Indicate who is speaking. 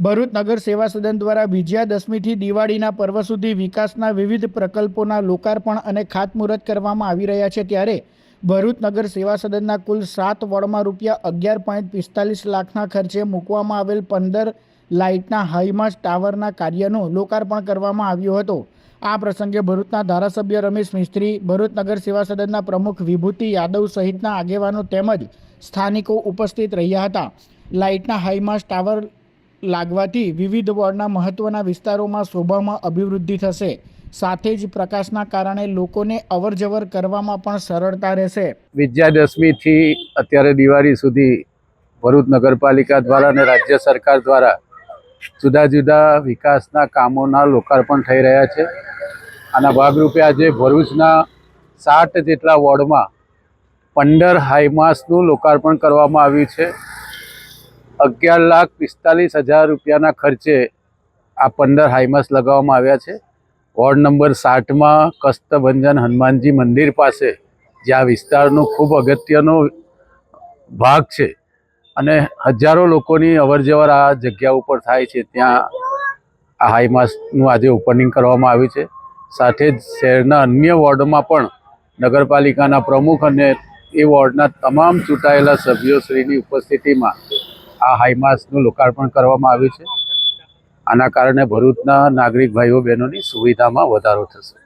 Speaker 1: ભરૂચ નગર સેવા સદન દ્વારા વિજયાદશમીથી દિવાળીના પર્વ સુધી વિકાસના વિવિધ પ્રકલ્પોના લોકાર્પણ અને ખાતમુહૂર્ત કરવામાં આવી રહ્યા છે. ત્યારે ભરૂચ નગર સેવા સદનના કુલ સાત વોર્ડમાં રૂપિયા અગિયાર પોઈન્ટ પિસ્તાલીસ લાખના ખર્ચે મૂકવામાં આવેલ પંદર લાઇટના હાઈમાસ ટાવરના કાર્યનું લોકાર્પણ કરવામાં આવ્યું હતું. આ પ્રસંગે ભરૂચના ધારાસભ્ય રમેશ મિસ્ત્રી, ભરૂચ નગર સેવા સદનના પ્રમુખ વિભૂતિ યાદવ સહિતના આગેવાનો તેમજ સ્થાનિકો ઉપસ્થિત રહ્યા હતા. લાઇટના હાઈમાસ ટાવર લાગવાથી વિવિધ વોર્ડના મહત્વના વિસ્તારોમાં શોભામાં અભિવૃદ્ધિ થશે. સાથે જ પ્રકાશના કારણે લોકોને અવરજવર કરવામાં પણ સરળતા રહેશે.
Speaker 2: વિજયાદશમીથી અત્યારે દિવાળી સુધી ભરૂચ નગરપાલિકા દ્વારા અને રાજ્ય સરકાર દ્વારા જુદા જુદા વિકાસના કામોના લોકાર્પણ થઈ રહ્યા છે. આના ભાગરૂપે આજે ભરૂચના સાઠ જેટલા વોર્ડમાં પંદર હાઈમાસનું લોકાર્પણ કરવામાં આવ્યું છે. અગિયાર લાખ પિસ્તાલીસ હજાર રૂપિયાના ખર્ચે આ પંદર હાઈમાસ લગાવવામાં આવ્યા છે. વોર્ડ નંબર સાઠમાં કસ્તભંજન હનુમાનજી મંદિર પાસે, જે આ વિસ્તારનો ખૂબ અગત્યનો ભાગ છે. અને હજારો લોકોની અવરજવર આ જગ્યા ઉપર થાય છે. ત્યાં આ હાઈમાસનું આજે ઓપનિંગ કરવામાં આવ્યું છે. સાથે જ શહેરના અન્ય વોર્ડમાં પણ નગરપાલિકાના પ્રમુખ અને એ વોર્ડના તમામ ચૂંટાયેલા સભ્યોશ્રીની ઉપસ્થિતિમાં આ હાઈમાસનું લોકાર્પણ કરવામાં આવ્યું છે. આના કારણે ભરૂચના નાગરિક ભાઈઓ બહેનોની સુવિધામાં વધારો થશે.